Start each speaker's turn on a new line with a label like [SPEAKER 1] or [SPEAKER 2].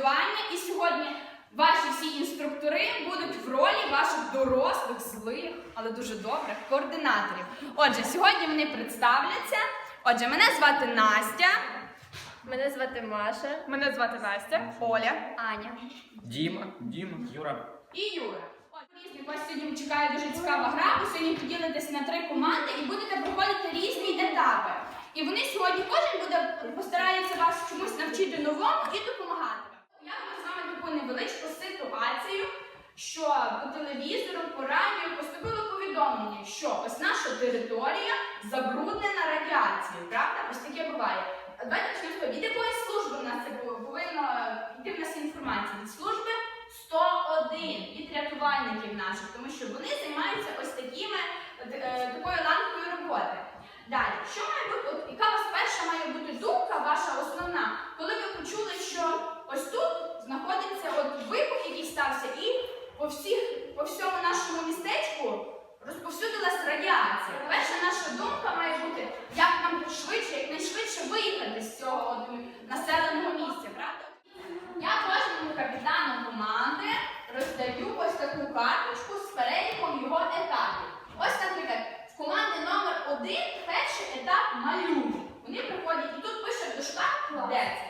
[SPEAKER 1] відживання. І сьогодні ваші всі інструктори будуть в ролі ваших дорослих, злих, але дуже добрих координаторів. Отже, сьогодні вони представляться. Отже, мене звати Настя.
[SPEAKER 2] Мене звати Маша.
[SPEAKER 1] Мене звати Настя, Оля,
[SPEAKER 2] Аня
[SPEAKER 3] Діма, Діма, Юра
[SPEAKER 1] і Юра. Різні вас сьогодні чекає дуже цікава гра. Ви сьогодні поділитесь на три команди і будете проходити різні етапи. І вони сьогодні кожен. Невеличку ситуацію, що по телевізору, по радіо поступило повідомлення, що ось наша територія забруднена радіацією. Правда? Ось таке буває. Давайте почнемо з того, від якої служби в нас це повинно йти в нас інформація? Від служби 101 від рятувальників наших, тому що вони займаються ось такими карточку з переліком його етапів. Ось, наприклад, в команди номер 1 перший етап малюнок. Вони приходять і тут пише дошка кладеться.